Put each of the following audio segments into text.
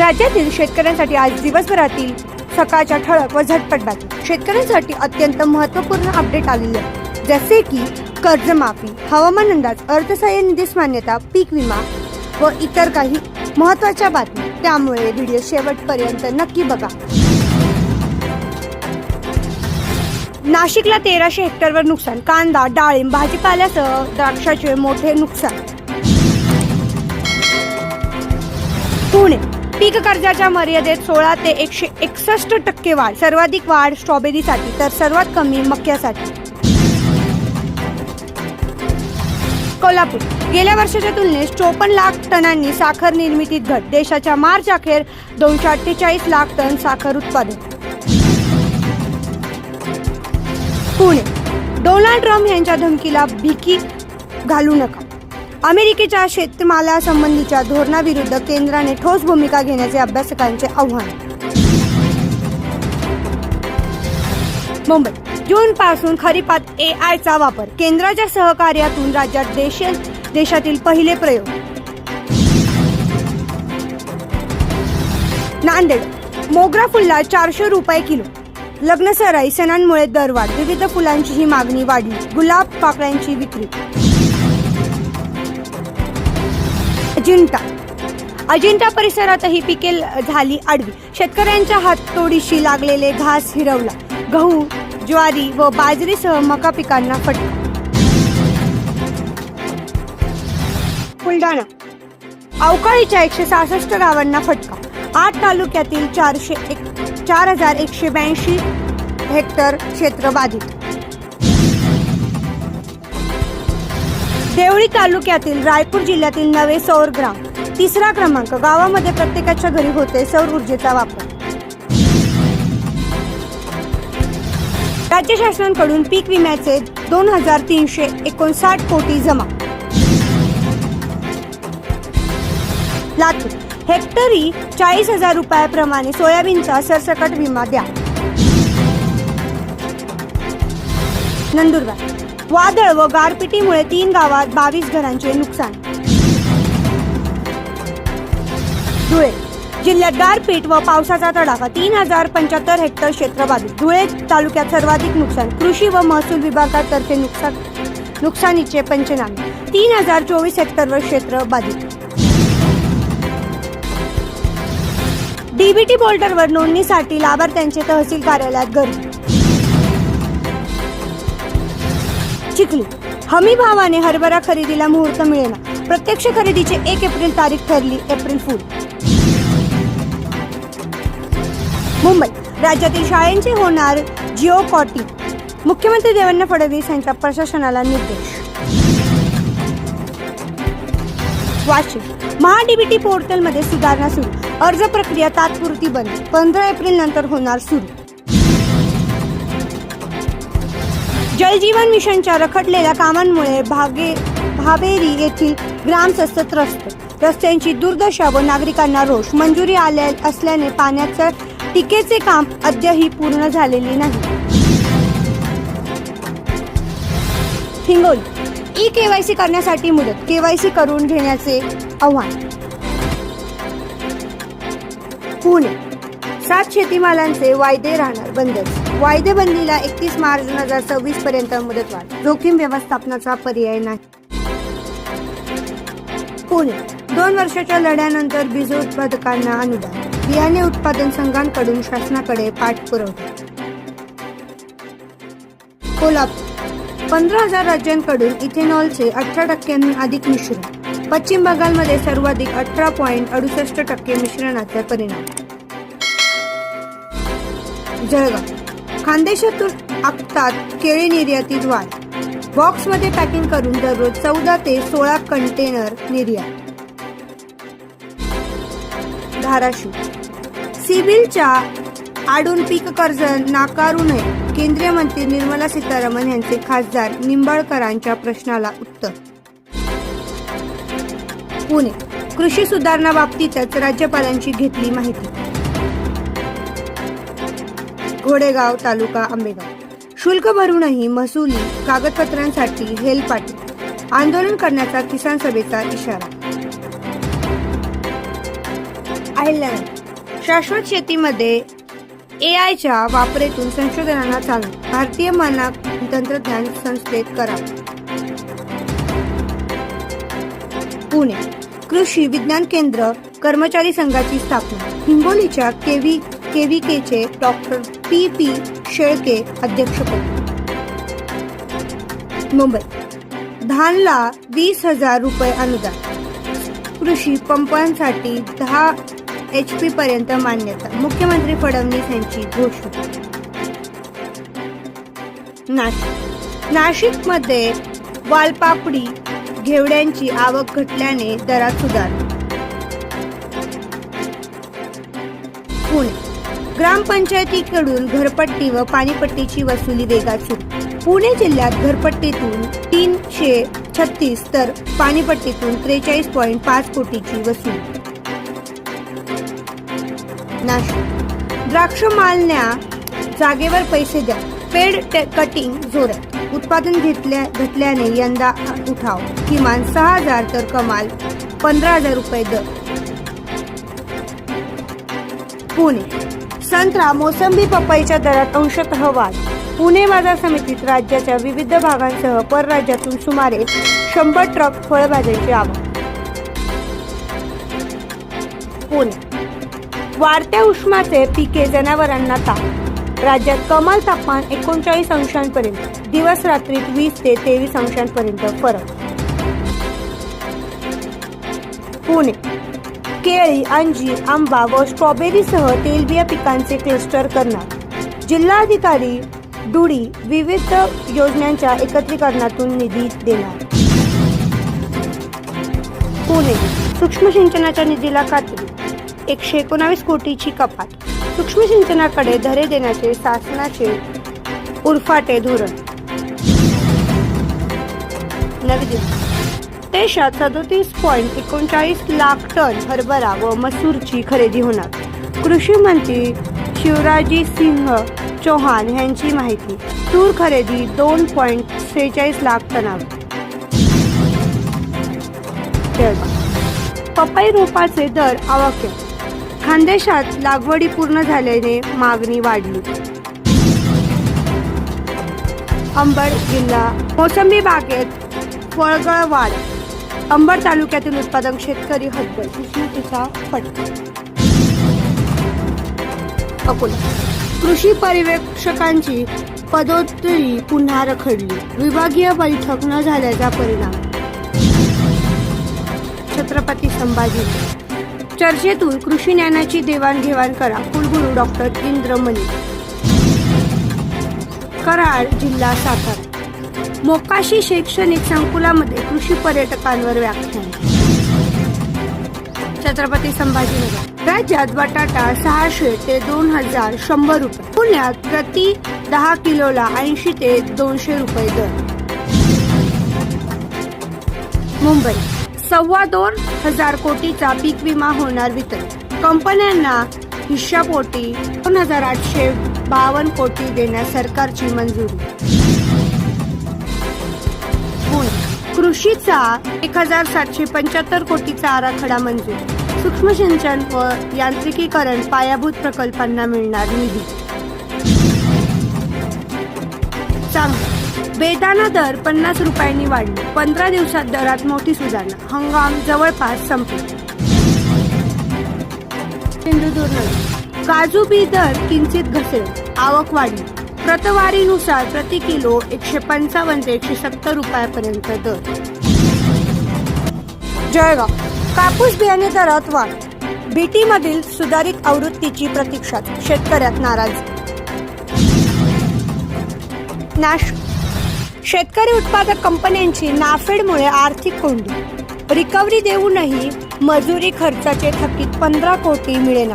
राज्यातील शेतकऱ्यांसाठी आज दिवसभरातील सकाळच्या ठळक व झटपट बातमी शेतकऱ्यांसाठी अत्यंत महत्त्वपूर्ण अपडेट आलेले. आहे जसे की कर्जमाफी हवामान अंदाज अर्थसहाय्य निधीस मान्यता पीक विमा व इतर काही महत्त्वाच्या बातम्या. त्यामुळे व्हिडिओ शेवटपर्यंत नक्की बघा. नाशिकला तेराशे हेक्टरवर नुकसान कांदा डाळिंब भाजीपाल्यासह द्राक्षाचे मोठे नुकसान. पुणे पीक कर्जाच्या मर्यादेत सोळा ते एकशे एकसष्ट टक्के वाढ सर्वाधिक वाढ स्ट्रॉबेरीसाठी तर सर्वात कमी मक्यासाठी कोल्हापूर. गेल्या वर्षाच्या तुलनेत चोपन्न लाख टनांनी साखर निर्मितीत घट. देशाच्या मार्च अखेर दोनशे अठ्ठेचाळीस लाख टन साखर उत्पादन. पुणे. डोनाल्ड ट्रम्प यांच्या धमकीला भीकी घालू नका. अमेरिकेच्या शेतमालासंबंधीच्या धोरणाविरुद्ध केंद्राने ठोस भूमिका घेण्याचे अभ्यासकांचे आव्हान. मुंबई जून पासून खरीपात ए आयचा वापर. केंद्राच्या सहकार्यातून राज्यात देश देशातील पहिले प्रयोग. नांदेड मोगरा फुलला चारशे रुपये किलो. लग्नसराई सणांमुळे दरवाढ विविध फुलांचीही मागणी वाढली. गुलाब पाकळ्यांची विक्री. अजिंठा. अजिंठा परिसरातही पिके झाली आडवी. शेतकऱ्यांच्या हाततोडीशी लागलेले घास हिरवला. गहू ज्वारी व बाजरीसह मका पिकांना फटका. बुलढाणा. अवकाळीच्या एकशे सहासष्ट गावांना फटका. आठ तालुक्यातील चारशे एक चार हजार एकशे ब्याऐंशी हेक्टर क्षेत्र बाधित. देवळी तालुक्यातील रायपूर जिल्ह्यातील नवे सौर ग्राम तिसरा क्रमांक गावामध्ये प्रत्येकाच्या घरी होते सौर ऊर्जेचा वापर. राज्य शासनाकडून पीक विम्याचे दोन हजार तीनशे एकोणसाठ कोटी जमा. लातूर हेक्टरी चाळीस हजार रुपयाप्रमाणे सोयाबीनचा सरसकट विमा द्या. नंदुरबार वादळ व गारपिटीमुळे तीन गावात बावीस घरांचे नुकसान. धुळे जिल्ह्यात गारपीट व पावसाचा तडाखा तीन हजार पंच्याहत्तर हेक्टर क्षेत्र बाधित. धुळे तालुक्यात सर्वाधिक नुकसान. कृषी व महसूल विभागातर्फे नुकसान नुकसानीचे पंचनामे. तीन हजार चोवीस हेक्टरवर क्षेत्र बाधित. डीबीटी पोर्टलवर नोंदणीसाठी लाभार्थ्यांचे तहसील कार्यालयात गर्दी. चिखली हमी भावाने हरभरा खरेदीला मुहूर्त मिळेना. प्रत्यक्ष खरेदीची एक एप्रिल तारीख ठरली एप्रिल फूल. मुंबई राज्यातील शाळेंचे होणार जिओ कॉटी. मुख्यमंत्री देवेंद्र फडणवीस यांच्या प्रशासनाला निर्देश. वाशिम महाडीबीटी पोर्टलमध्ये सुधारणा सुरू. अर्ज प्रक्रिया तात्पुरती बंद. पंधरा एप्रिल नंतर होणार सुरू. जलजीवन मिशनच्या रखडलेल्या कामांमुळे भागे भावेरी येथील ग्रामस्थ त्रस्त रस्त्यांची दुर्दशा व नागरिकांना रोष. मंजुरी आल्या असल्याने पाण्याचं टिकेचे काम अद्यापही पूर्ण झालेले नाही. हिंगोली. ई केवायसी करण्यासाठी मुदत. केवायसी करून घेण्याचे आव्हान. पुणे. सात शेतीमालांचे वायदे राहणार बंदच. वायदे बंदीला एकतीस मार्च दोन हजार सव्वीस पर्यंत मुदतवाढ. जोखीम व्यवस्थापनाचा पर्याय नाही. पुणे. दोन वर्षाच्या लढ्यानंतर बीज उत्पादकांना अनुदान. बियाणे उत्पादन संघांकडून शासनाकडे पाठपुरवठा कोल्हापूर. पंधरा हजार राज्यांकडून इथेनॉलचे अठरा टक्क्यांहून अधिक मिश्रण. पश्चिम बंगालमध्ये सर्वाधिक अठरा पॉईंट अडुसष्ट टक्के मिश्रणाचा परिणाम. जळगाव. खानदेशातून आखतात केळी निर्यातीत वाढ बॉक्समध्ये पॅकिंग करून दररोज चौदा ते सोळा कंटेनर निर्यात. धाराशिव. सिबिलच्या आडून पीक कर्ज नाकारू नये केंद्रीय मंत्री निर्मला सीतारामन यांचे खासदार निंबाळकरांच्या प्रश्नाला उत्तर. पुणे. कृषी सुधारणा बाबतीतच राज्यपालांची घेतली माहिती. घोडेगाव तालुका आंबेगाव. शुल्क भरूनही महसुली कागदपत्रांसाठी हेलपाटी आंदोलन करण्याचा किसान सभेचा इशारा. अहिल्यानगर शाश्वत शेतीमध्ये ए आयच्या वापरेतून संशोधनाला चालना. भारतीय मानक तंत्रज्ञान संस्थेत करा पुणे. कृषी विज्ञान केंद्र कर्मचारी संघाची स्थापना. हिंगोलीच्या केव्ही केव्हीकेचे डॉक्टर पी पी शेळके अध्यक्ष मुंबई. धानला वीस हजार रुपये अनुदान. कृषी पंपांसाठी दहा एच पी पर्यंत मान्यता. मुख्यमंत्री फडणवीस यांची घोषणा. नाशिक. नाशिकमध्ये वालपापडी घेवड्यांची आवक घटल्याने दरात सुधारणा. पुणे. ग्रामपंचायतीकडून घरपट्टी व पाणीपट्टीची वसुली वेगात सुरू. पुणे जिल्ह्यात घरपट्टीतून तीनशे छत्तीस तर पाणीपट्टीतून त्रेचाळीस पॉईंट पाच कोटीची वसुली. नाशिक. द्राक्ष मालण्या जागेवर पैसे द्या. पेड कटिंग जोरात उत्पादन घेतल्या घेतल्याने यंदा उठाव. किमान सहा हजार तर कमाल पंधरा हजार रुपये दर. पुणे. संत्रा मोसंबी पपईच्या दरात अंशतः वाढ. पुणे बाजार समितीत राज्याच्या विविध भागांसह परराज्यातून सुमारे शंभर ट्रक फळभाज्यांची आवक. पुणे. वाढत्या उष्माचे पिके जनावरांना ताप राज्यात कमाल तापमान एकोणचाळीस अंशांपर्यंत दिवस रात्रीत वीस ते तेवीस अंशांपर्यंत फरक. पुणे. केळी अंजीर आंबा व स्ट्रॉबेरीसह तेलबिया पिकांचे क्लस्टर करणार. जिल्हाधिकारी डुडी विविध योजनांच्या एकत्रीकरणातून निधी देणार. पुणे सूक्ष्म सिंचनाच्या निधीला खात्री. एकशे एकोणावीस कोटीची कपात. सूक्ष्म सिंचनाकडे धरे देण्याचे शासनाचे उरफाटे धोरण. नवी दिल्ली. देशात सदोतीस पॉईंट एकोणचाळीस लाख टन हरभरा व मसूरची खरेदी होणार. कृषी मंत्री शिवराजी सिंह चौहान यांची माहिती. तूर खरेदी दोन पॉईंट सेहेचाळीस लाख टनावर. पपई रोपाचे दर आवाक्यात खानदेशात लागवडी पूर्ण झाल्याने मागणी वाढली. अंबड जिल्हा. मोसंबी बागेत फळगळ वाढ अंबड तालुक्यातील उत्पादक शेतकरी हतबल उष्णतेचा फटका अकोला. कृषी पर्यवेक्षकांची पदोत्तरी पुन्हा रखडली. विभागीय बैठक न झाल्याचा परिणाम. छत्रपती संभाजी. चर्चेतून कृषी ज्ञानाची देवाणघेवाण करा कुलगुरू डॉक्टर इंद्रमणी. कराड जिल्हा सातारा. मोकाशी शैक्षणिक संकुलामध्ये कृषी पर्यटकांवर व्याख्यान. छत्रपती संभाजीनगर. राज्यात बटाटा सहाशे ते दोन हजार शंभर रुपये. पुण्यात प्रति दहा किलोला ऐंशी ते दोनशे रुपये दर. मुंबई. सव्वा दोन हजार कोटीचा पीक विमा होणार वितरण. कंपन्यांना हिश्शापोटी दोन हजार आठशे बावन्न कोटी देण्यास सरकारची मंजुरी. कृषीचा एक हजार सातशे पंच्याहत्तर कोटीचा आराखडा मंजूर. सूक्ष्म सिंचन व यांत्रिकीकरण पायाभूत प्रकल्पांना मिळणार निधी. बेदाना दर पन्नास रुपयांनी वाढले. पंधरा दिवसात दरात मोठी सुधारणा. हंगाम जवळपास संपला. सिंधुदुर्ग. काजू बी दर किंचित घसेल आवक वाढली. प्रतवारीनुसार प्रति किलो एकशे पंचावन्न ते एकशे सत्तर रुपयापर्यंत दर. जळगाव. कापूस बियाणे दरात वाढ. बीटी मधील सुधारित आवृत्तीची प्रतीक्षा. शेतकऱ्यात नाराज. नाश. शेतकरी उत्पादक कंपन्यांची नाफेडमुळे आर्थिक कोंडी. रिकव्हरी देऊनही मजुरी खर्चाचे थकीत पंधरा कोटी मिळेना.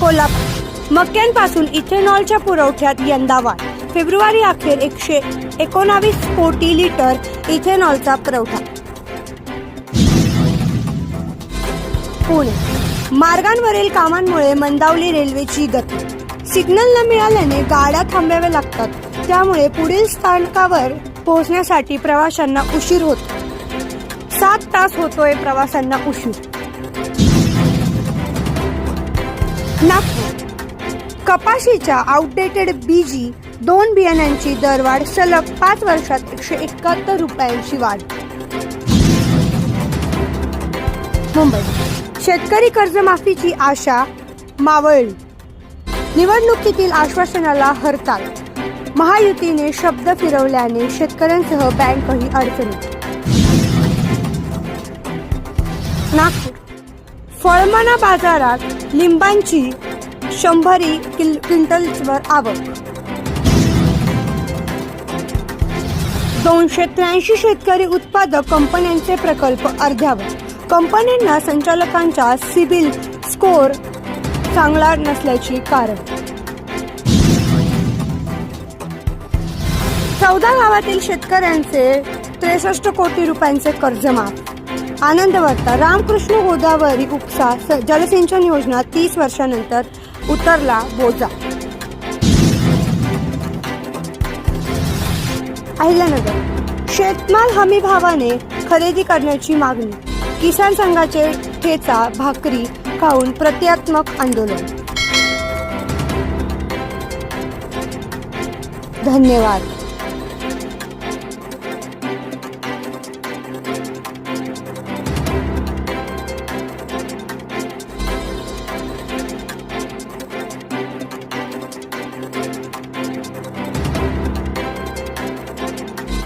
कोल्हापूर. मक्क्यांपासून इथेनॉलच्या पुरवठ्यात यंदा वाढ फेब्रुवारी अखेर एकशे एकोणावीस कोटी लिटर इथेनॉलचा पुरवठा. पुणे. मार्गांवरील कामांमुळे मंदावली रेल्वेची गती. सिग्नल न मिळाल्याने गाड्या थांबाव्या लागतात. त्यामुळे पुढील स्थानकावर पोहोचण्यासाठी प्रवाशांना उशीर होतो. सात तास होतोय प्रवाशांना उशीर. नागपूर. कपाशीच्या आउटडेटेड बीजी दोन बियाण्यांची दरवाढ सलग पाच वर्षात एकशे एकाहत्तर रुपयांची वाढ. मुंबई. शेतकरी कर्जमाफीची आशा मावळली. निवडणुकीतील आश्वासनाला हरताळ. महायुतीने शब्द फिरवल्याने शेतकऱ्यांसह बँकही अडचणीत. नागपूर. फळमाना बाजारात लिंबांची शंभरी किल क्विंटल्सवर आवक. दोनशे त्र्याऐंशी शेतकरी उत्पादक कंपन्यांचे प्रकल्प अर्ध्यावर. कंपन्यांना संचालकांचा सिबिल स्कोअर चांगला नसल्याची कारण. चौदा गावातील शेतकऱ्यांचे त्रेसष्ट कोटी रुपयांचे कर्ज माफ आनंद वार्ता रामकृष्ण गोदावरी उपसा स- जलसिंचन योजना तीस वर्षानंतर उतरला बोजा. अहिल्यानगर. शेतमाल हमी भावाने खरेदी करण्याची मागणी. किसान संघाचे ठेचा भाकरी खाऊन प्रतियात्मक आंदोलन. धन्यवाद.